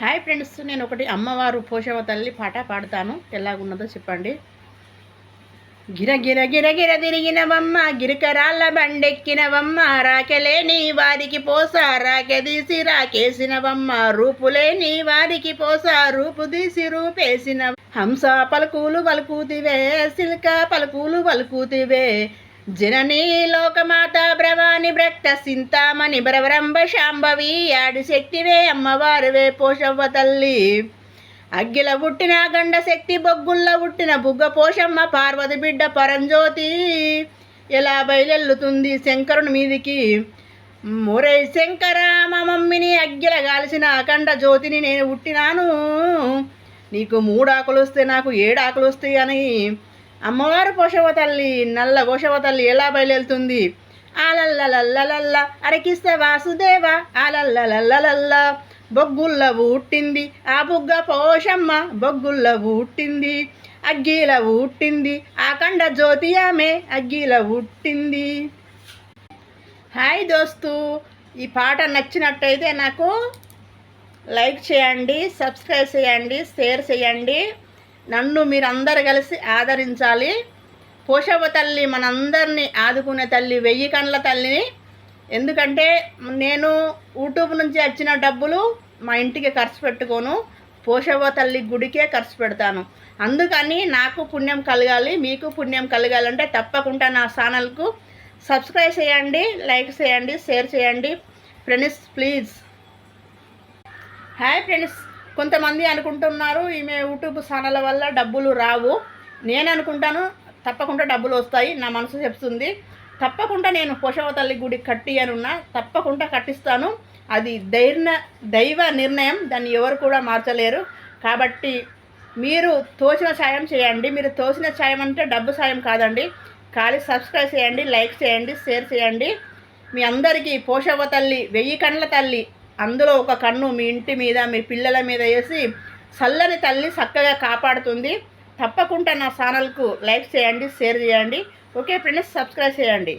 Hi friends నేను ఒకటి అమ్మవారు పోషవ తల్లి పాట పాడతాను. ఎలాగున్నదో చెప్పండి. గిర గిర గిర గిర తిరిగినవమ్మ గిరికరాళ్ళ బండెక్కినవమ్మ రాకెలేని వారికి పోసా రాకెదీసి రాకేసినవమ్మ రూపులేని వారికి పోసా రూపు తీసి రూపేసిన హంస పలుకులు పలుకుతివే సిల్క పలుకులు పలుకుతివే జననీ లోకమాత బ్రవాని బ్రక్త సింతామణి బ్రవరంబ శాంభవి ఆడు శక్తివే అమ్మవారువే పోషవ్వ తల్లి. అగ్గిల పుట్టిన గండ శక్తి బొగ్గుల్లో పుట్టిన బుగ్గ పోషమ్మ పార్వతి బిడ్డ పరంజ్యోతి. ఎలా బయలెల్లుతుంది శంకరుని మీదికి? మురై శంకర మా మమ్మిని అగ్గిల గాల్చిన అఖండ జ్యోతిని నేను పుట్టినాను. నీకు మూడాకులు వస్తే నాకు ఏడాకులు వస్తాయి అని అమ్మవారు పోషవ తల్లి నల్ల పోషవ తల్లి ఎలా బయలుతుంది ఆలల్లలల్లలల్ల అరకిస్తే వాసుదేవ ఆలల్లలల్లలల్ల బొగ్గుల్ల ఊట్టింది ఆ బుగ్గ పోషమ్మ బొగ్గుల్ల ఊట్టింది. అగ్గీల ఊట్టింది ఆ కండ జ్యోతి ఆమె అగ్గీల ఊట్టింది. హాయ్ దోస్తు ఈ పాట నచ్చినట్టయితే నాకు లైక్ చేయండి సబ్స్క్రైబ్ చేయండి షేర్ చేయండి. నన్ను మీరందరు కలిసి ఆదరించాలి. పోషవ తల్లి మనందరినీ ఆదుకునే తల్లి వెయ్యి కండ్ల తల్లిని. ఎందుకంటే నేను యూట్యూబ్ నుంచి వచ్చిన డబ్బులు మా ఇంటికి ఖర్చు పెట్టుకోను. పోషవ తల్లి గుడికే ఖర్చు పెడతాను. అందుకని నాకు పుణ్యం కలగాలి మీకు పుణ్యం కలగాలంటే తప్పకుండా నా ఛానల్కు సబ్స్క్రైబ్ చేయండి లైక్ చేయండి షేర్ చేయండి. Friends please. Hi friends. కొంతమంది అనుకుంటున్నారు ఈమె యూట్యూబ్ ఛానల్ వల్ల డబ్బులు రావు. నేను అనుకుంటాను తప్పకుండా డబ్బులు వస్తాయి నా మనసు చెప్తుంది. తప్పకుండా నేను పోషవ తల్లి గుడి కట్టి అనున్నా తప్పకుండా కట్టిస్తాను. అది దైర్ణ దైవ నిర్ణయం దాన్ని ఎవరు కూడా మార్చలేరు. కాబట్టి మీరు తోచిన సాయం చేయండి. మీరు తోచిన సాయం అంటే డబ్బు సాయం కాదండి. ఖాళీ సబ్స్క్రైబ్ చేయండి లైక్ చేయండి షేర్ చేయండి. మీ అందరికీ పోషవ తల్లి వెయ్యి కండ్ల తల్లి అందులో ఒక కన్ను మీ ఇంటి మీద మీ పిల్లల మీద వేసి చల్లని తల్లి చక్కగా కాపాడుతుంది. తప్పకుండా నా ఛానల్కు లైక్ చేయండి షేర్ చేయండి. ఓకే ఫ్రెండ్స్ సబ్స్క్రైబ్ చేయండి.